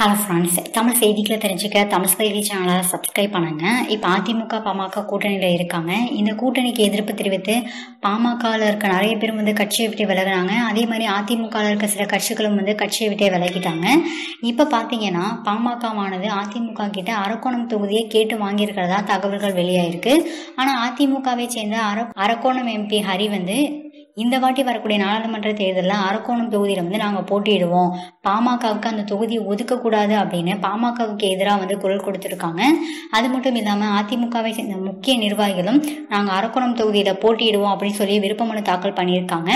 Hello friends Tamil செய்திகளை தெரிஞ்சுக்க தமிழ் செய்தி சேனலை சப்ஸ்கிரைப் பண்ணுங்க. இப்போ அதிமுக பாமக கூட்டணியில் இருக்காங்க. இந்த கூட்டணிக்கு எதிர்ப்பு தெரிவித்து பாமகவில் இருக்க நிறைய பேர் வந்து கட்சியை விட்டு விலகினாங்க அதே மாதிரி அதிமுகவில் இருக்க சில கட்சிகளும் வந்து கட்சியை விட்டே விலகிட்டாங்க. இப்போ பார்த்தீங்கன்னா பாமகவானது அதிமுக கிட்ட அரக்கோணம் தொகுதியை கேட்டு வாங்கியிருக்கிறதா தகவல்கள் வெளியாயிருக்கு. ஆனால் அதிமுகவை சேர்ந்த அர அரக்கோணம் எம்பி ஹரி வந்து இந்த வாட்டி வரக்கூடிய நாடாளுமன்ற தேர்தலில் அரக்கோணம் தொகுதியில் வந்து நாங்கள் போட்டியிடுவோம். பாமகவுக்கு அந்த தொகுதியை ஒதுக்கக்கூடாது அப்படின்னு பாமகவுக்கு எதிராக வந்து குரல் கொடுத்துருக்காங்க. அது மட்டும் இல்லாமல் அதிமுகவை சேர்ந்த முக்கிய நிர்வாகிகளும் நாங்கள் அரக்கோணம் தொகுதியில் போட்டியிடுவோம் அப்படின்னு சொல்லி விருப்பமனு தாக்கல் பண்ணியிருக்காங்க.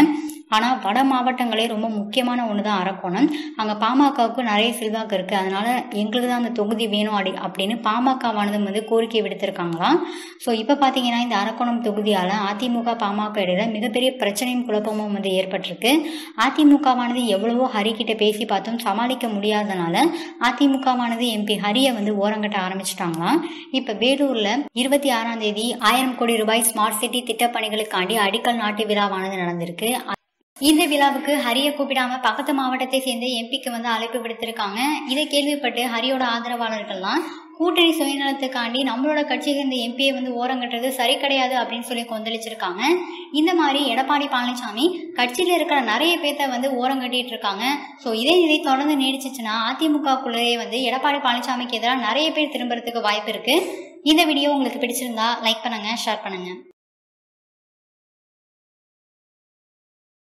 ஆனால் வட மாவட்டங்களே ரொம்ப முக்கியமான ஒன்று தான் அரக்கோணம். அங்கே பாமகவுக்கு நிறைய செல்வாக்கு இருக்குது அதனால் எங்களுக்கு தான் அந்த தொகுதி வேணும் அப்படி அப்படின்னு பாமகவானது வந்து கோரிக்கை விடுத்திருக்காங்களாம் ஸோ இப்போ பார்த்தீங்கன்னா இந்த அரக்கோணம் தொகுதியால் அதிமுக பாமக இடையில மிகப்பெரிய பிரச்சனையும் குழப்பமும் வந்து ஏற்பட்டிருக்கு. அதிமுகவானது எவ்வளவோ ஹரிக்கிட்ட பேசி பார்த்தும் சமாளிக்க முடியாதனால அதிமுகவானது எம்பி ஹரியை வந்து ஓரங்கட்ட ஆரம்பிச்சிட்டாங்களாம் இப்போ வேலூரில் இருபத்தி ஆறாம் தேதி ஆயிரம் கோடி ரூபாய் ஸ்மார்ட் சிட்டி திட்டப்பணிகளுக்காண்டி அடிக்கல் நாட்டு விழாவானது நடந்திருக்கு. இந்த விழாவுக்கு ஹரியை கூப்பிடாம பக்கத்து மாவட்டத்தை சேர்ந்த எம்பிக்கு வந்து அழைப்பு விடுத்திருக்காங்க. இதை கேள்விப்பட்டு ஹரியோட ஆதரவாளர்கள்லாம் கூட்டணி சுயநலத்துக்காண்டி நம்மளோட கட்சியை சேர்ந்த எம்பியை வந்து ஓரங்கட்டுறது சரி கிடையாது அப்படின்னு சொல்லி கொந்தளிச்சிருக்காங்க. இந்த மாதிரி எடப்பாடி பழனிசாமி கட்சியில் இருக்கிற நிறைய பேர்த்த வந்து ஓரங்கட்டிட்டு இருக்காங்க ஸோ இதே நிலை தொடர்ந்து நீடிச்சிச்சுன்னா அதிமுகக்குள்ளேயே வந்து எடப்பாடி பழனிசாமிக்கு எதிராக நிறைய பேர் திரும்புறதுக்கு வாய்ப்பு இருக்கு. இந்த வீடியோ உங்களுக்கு பிடிச்சிருந்தா லைக் பண்ணுங்க ஷேர் பண்ணுங்க.